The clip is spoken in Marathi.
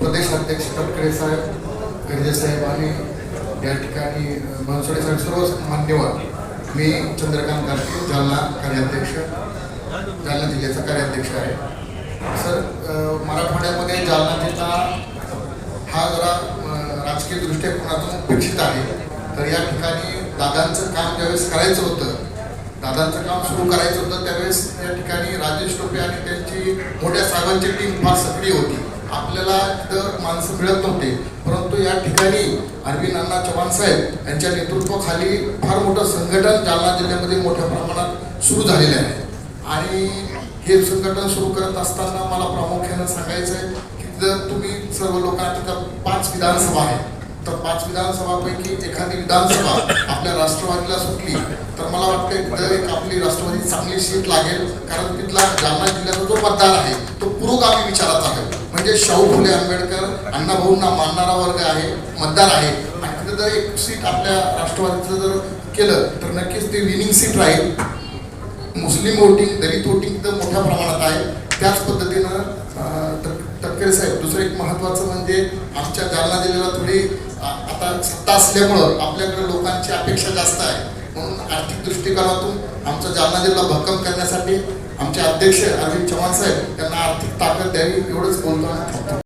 प्रदेश अध्यक्ष तटकरे साहेब गर्जे साहेब आणि या ठिकाणी अ, बनसोडे साहेब सर्व मान्यवर. मी चंद्रकांत गाडगे जालना कार्याध्यक्ष जालना जिल्ह्याचा कार्याध्यक्ष आहे. सर मराठवाड्यामध्ये जालना जिल्हा हा जरा राजकीय दृष्टिकोनातून उपेक्षित आहे. तर या ठिकाणी दादांचं काम ज्यावेळेस करायचं होतं दादांचं काम सुरू करायचं होतं त्यावेळेस या ठिकाणी राजेश टोपे आणि त्यांची मोठ्या साहेबांची टीम फार सक्रिय होती. आपल्याला इथं माणसं मिळत नव्हते. परंतु या ठिकाणी अरविंद अण्णा चव्हाण साहेब यांच्या नेतृत्वाखाली फार मोठं संघटन जालना जिल्ह्यामध्ये मोठ्या प्रमाणात सुरू झालेले आहे. आणि हे संघटन सुरू करत असताना मला प्रामुख्यानं सांगायचं आहे की जर तुम्ही सर्व लोकांना तिथं पाच विधानसभा आहेत तर पाच विधानसभापैकी एखादी विधानसभा आपल्या राष्ट्रवादीला सुटली तर मला वाटतं एक आपली राष्ट्रवादी चांगली सीट लागेल. कारण तिथला जालना जिल्ह्याचा जो मतदार आहे तो पुरोगामी विचाराचा म्हणजे शाहू फुले आंबेडकर अण्णाभाऊंना मानणारा वर्ग आहे मतदार आहे. आणि तिथं जर एक सीट आपल्या राष्ट्रवादीचं जर केलं तर नक्कीच ते विनिंग सीट राहील. मुस्लिम वोटिंग दलित वोटिंग तर मोठ्या प्रमाणात आहे. त्याच पद्धतीनं अं, तटकरे साहेब दुसरं एक महत्त्वाचं म्हणजे आमच्या जालना जिल्ह्याला थोडी आता सत्ता असल्यामुळं आपल्याकडे लोकांची अपेक्षा जास्त आहे. म्हणून आर्थिक दृष्टिकोनातून आमचा जालना जिल्हा भक्कम करण्यासाठी आमचे अध्यक्ष अरविंद चव्हाण साहेब यांना आर्थिक ताकद द्यावी एवढंच बोलतो